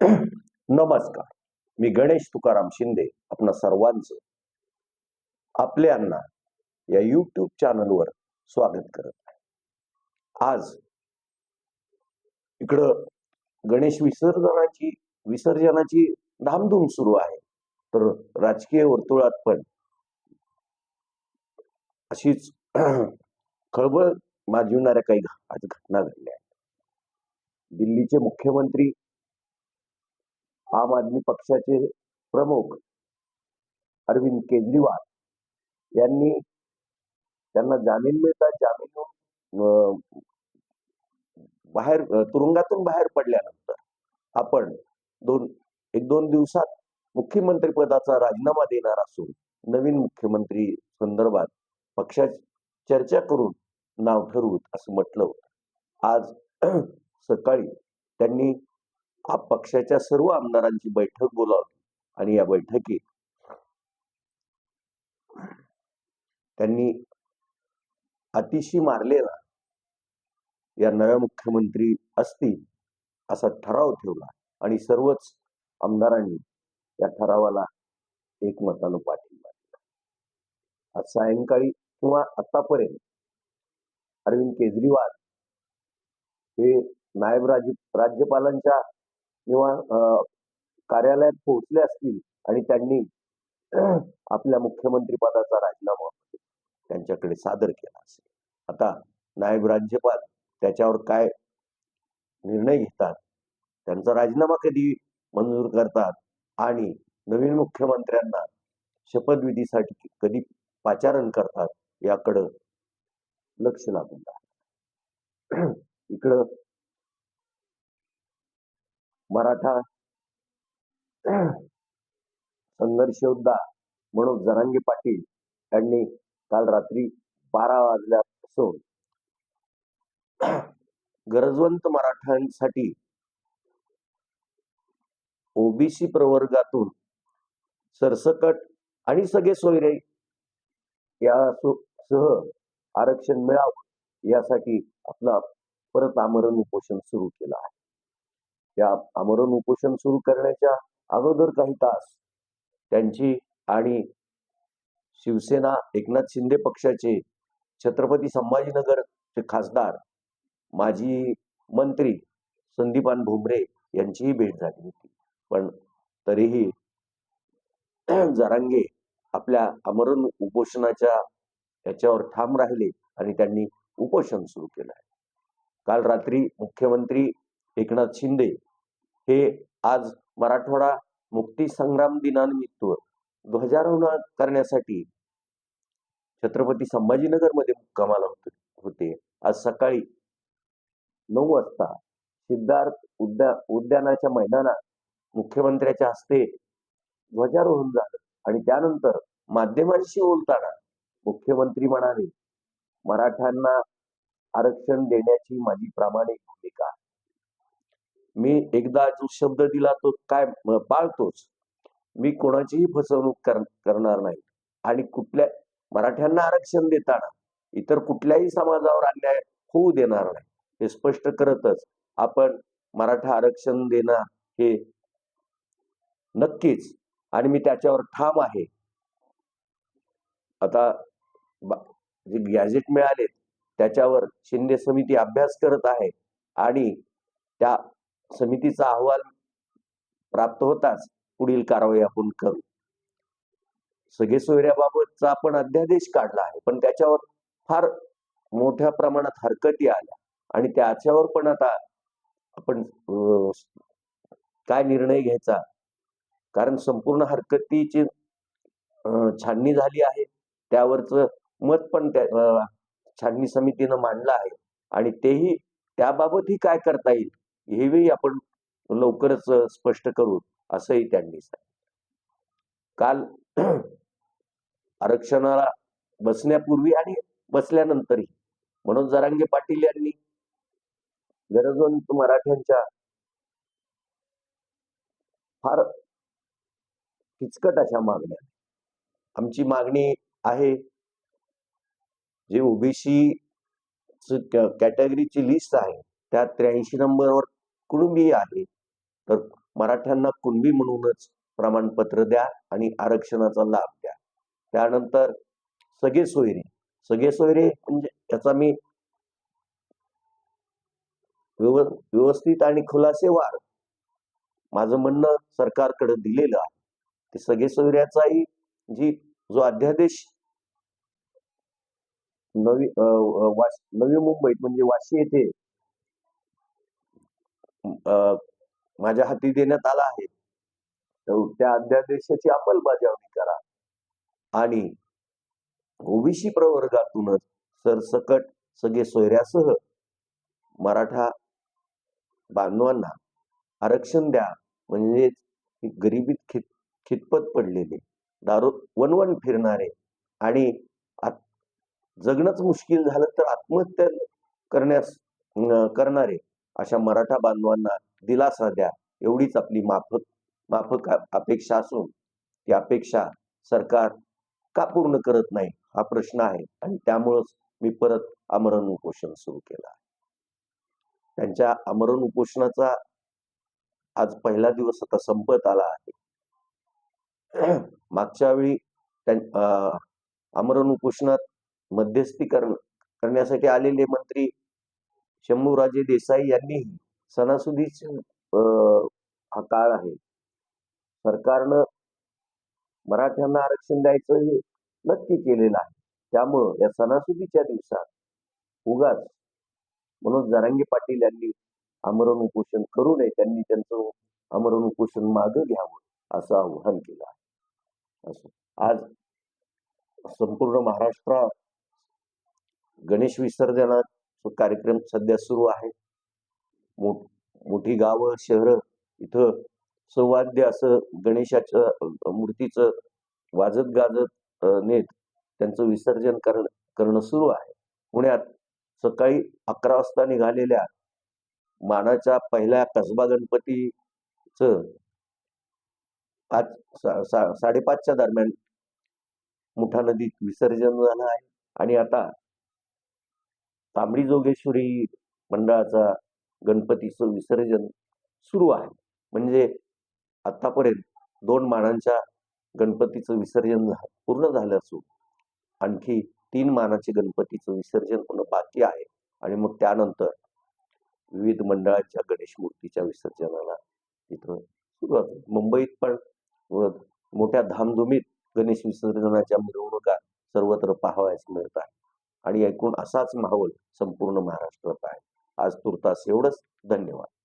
नमस्कार. मी गणेश तुकाराम शिंदे आपणा सर्वांचं आपल्यांना या युट्यूब चॅनलवर स्वागत करत आहे. आज इकडं गणेश विसर्जनाची विसर्जनाची धामधूम सुरू आहे. तर राजकीय वर्तुळात पण अशीच खळबळ माजविणाऱ्या काही आज घटना घडल्या आहेत. दिल्लीचे मुख्यमंत्री आम आदमी पक्षाचे प्रमुख अरविंद केजरीवाल यांनी त्यांना जामीन मिळतात जामीन अं, बाहेर तुरुंगातून बाहेर पडल्यानंतर आपण दोन एक दोन दिवसात मुख्यमंत्री पदाचा राजीनामा देणार असून नवीन मुख्यमंत्री संदर्भात पक्षात चर्चा करून नाव ठरवूत असं म्हटलं होतं. आज सकाळी त्यांनी हा पक्षाच्या सर्व आमदारांची बैठक बोलावली आणि या बैठकीत त्यांनी अतिशी मारलेला या नव्या मुख्यमंत्री असतील असा ठराव ठेवला आणि सर्वच आमदारांनी या ठरावाला एकमतानं पाठिंबा दिला. आज सायंकाळी किंवा आतापर्यंत अरविंद केजरीवाल हे नायब राज्य राज्यपालांच्या किंवा कार्यालयात पोहोचले असतील आणि त्यांनी आपल्या मुख्यमंत्री पदाचा राजीनामा त्यांच्याकडे सादर केला असेल. आता नायब राज्यपाल त्याच्यावर काय निर्णय घेतात? त्यांचा राजीनामा कधी मंजूर करतात? आणि नवीन मुख्यमंत्र्यांना शपथविधीसाठी कधी पाचारण करतात? याकडं लक्ष लागून इकडं मराठा संघर्ष योद्धा म्हणून जरांगे पाटील यांनी काल रात्री बारा वाजल्यापासून गरजवंत मराठ्यांसाठी ओबीसी प्रवर्गातून सरसकट आणि सगळे सोयरे या सह आरक्षण मिळावं यासाठी आपला परत आमरण उपोषण सुरू केलं आहे. या आमरण उपोषण सुरू करण्याच्या अगोदर काही तास त्यांची आणि शिवसेना एकनाथ शिंदे पक्षाचे छत्रपती संभाजीनगरचे खासदार माजी मंत्री संदीपान भुमरे यांचीही भेट झाली होती. पण तरीही जरांगे आपल्या आमरण उपोषणाच्या याच्यावर ठाम राहिले आणि त्यांनी उपोषण सुरू केलं आहे. काल रात्री मुख्यमंत्री एकनाथ शिंदे हे आज मराठवाडा मुक्ती संग्राम दिनानिमित्त ध्वजारोहण करण्यासाठी छत्रपती संभाजीनगरमध्ये मुक्कामाला होते होते. आज सकाळी नऊ वाजता सिद्धार्थ उद्या उद्यानाच्या मैदानात मुख्यमंत्र्याच्या हस्ते ध्वजारोहण झालं आणि त्यानंतर माध्यमांशी बोलताना मुख्यमंत्री म्हणाले मराठ्यांना आरक्षण देण्याची माझी प्रामाणिक भूमिका आहे. मी एकदा जो शब्द दिला तो काय पाळतोच मी कोणाचीही फसवणूक कर- करणार नाही. आणि कुठल्या मराठ्यांना आरक्षण देताना इतर कुठल्याही समाजावर अन्याय होऊ देणार नाही. हे स्पष्ट करतच आपण मराठा आरक्षण देणार हे नक्कीच. आणि मी त्याच्यावर ठाम आहे. आता जे गॅजेट मिळालेत त्याच्यावर शिंदे समिती अभ्यास करत आहे. आणि त्या समितीचा अहवाल प्राप्त होताच. पुढील कारवाई आपण करू. सगळे सोयऱ्याबाबतचा आपण अध्यादेश काढला आहे. पण त्याच्यावर फार मोठ्या प्रमाणात हरकती आल्या. आणि त्याच्यावर पण आता आपण अं, काय निर्णय घ्यायचा? कारण संपूर्ण हरकतीची छाननी झाली आहे. त्यावरचं मत पण त्या छाननी समितीनं मांडलं आहे. आणि तेही त्याबाबतही काय करता येईल? हेही आपण लवकरच स्पष्ट करू असंही त्यांनी सांगितलं. काल आरक्षणाला बसण्यापूर्वी आणि बसल्यानंतरही मनोज जरांगे पाटील यांनी गरजवंत मराठ्यांच्या फार किचकट अशा मागण्या. आमची मागणी आहे जे ओबीसी कॅटेगरीची लिस्ट आहे त्या त्र्याऐंशी नंबरवर कुणबी आहे. तर मराठ्यांना कुणबी म्हणूनच प्रमाणपत्र द्या आणि आरक्षणाचा लाभ द्या त्यानंतर सगळे सोयरे. सगळे सोयरे म्हणजे याचा मी व्यवस्थित आणि खुलासेवार माझं म्हणणं सरकारकडे दिलेलं आहे. ते सगळे सोयऱ्याचाही जी जो अध्यादेश नवी नवी मुंबईत म्हणजे वाशी येथे माझ्या हाती देण्यात आला आहे. तर त्या अध्यादेशाची अंमलबजावणी करा. आणि ओबीसी प्रवर्गातूनच सरसकट सगळे सोयऱ्यासह मराठा बांधवांना आरक्षण द्या. म्हणजेच गरिबीत खित खितपत पडलेले दारू वनवन फिरणारे आणि जगणंच मुश्किल झालं तर आत्महत्या करण्यास करणारे अशा मराठा बांधवांना दिलासा द्या. एवढीच आपली माफक माफक अपेक्षा असून ती अपेक्षा सरकार का पूर्ण करत नाही हा प्रश्न आहे. आणि त्यामुळंच मी परत आमरण उपोषण सुरू केलं आहे. त्यांच्या आमरण उपोषणाचा आज पहिला दिवस आता संपत आला आहे. मागच्या वेळी त्यां- अं, आमरण उपोषणात मध्यस्थी करण्यासाठी आलेले मंत्री शंभूराजे देसाई यांनीही सणासुदीच अं, हा काळ आहे. सरकारनं मराठ्यांना आरक्षण द्यायचं हे नक्की केलेलं आहे. त्यामुळं या सणासुदीच्या दिवसात उगाच मनोज जरांगे पाटील यांनी आमरण उपोषण करू नये त्यांनी त्यांचं आमरण उपोषण मागं घ्यावं असं आव्हान केलं आहे. असं. आज संपूर्ण महाराष्ट्रात गणेश विसर्जनात तो कार्यक्रम सध्या सुरू आहे. मोठ मोठी गावं शहरं इथं सौवाद्य असं गणेशाचं मूर्तीचं वाजत गाजत नेत त्यांचं विसर्जन करण करणं सुरू आहे. पुण्यात सकाळी अकरा वाजता निघालेल्या मानाच्या पहिल्या कसबा गणपतीच पाच सा- सा- साडेपाचच्या दरम्यान मुठा नदीत विसर्जन झालं आहे. आणि आता तांबडी जोगेश्वरी मंडळाचा गणपतीचं विसर्जन सुरू आहे. म्हणजे आतापर्यंत दोन मानांच्या गणपतीचं विसर्जन पूर्ण झालं असून आणखी तीन मानाचे गणपतीचं विसर्जन होणं बाकी आहे. आणि मग त्यानंतर विविध मंडळांच्या गणेश मूर्तीच्या विसर्जनाला तिथं सुरुवात होईल. मुंबईत पण मोठ्या धामधुमीत गणेश विसर्जनाच्या मिरवणुका सर्वत्र पाहावयास मिळत आहे आणि ऐकून असाच माहोल संपूर्ण महाराष्ट्रात आहे. आज तुर्तास एवढंच. धन्यवाद.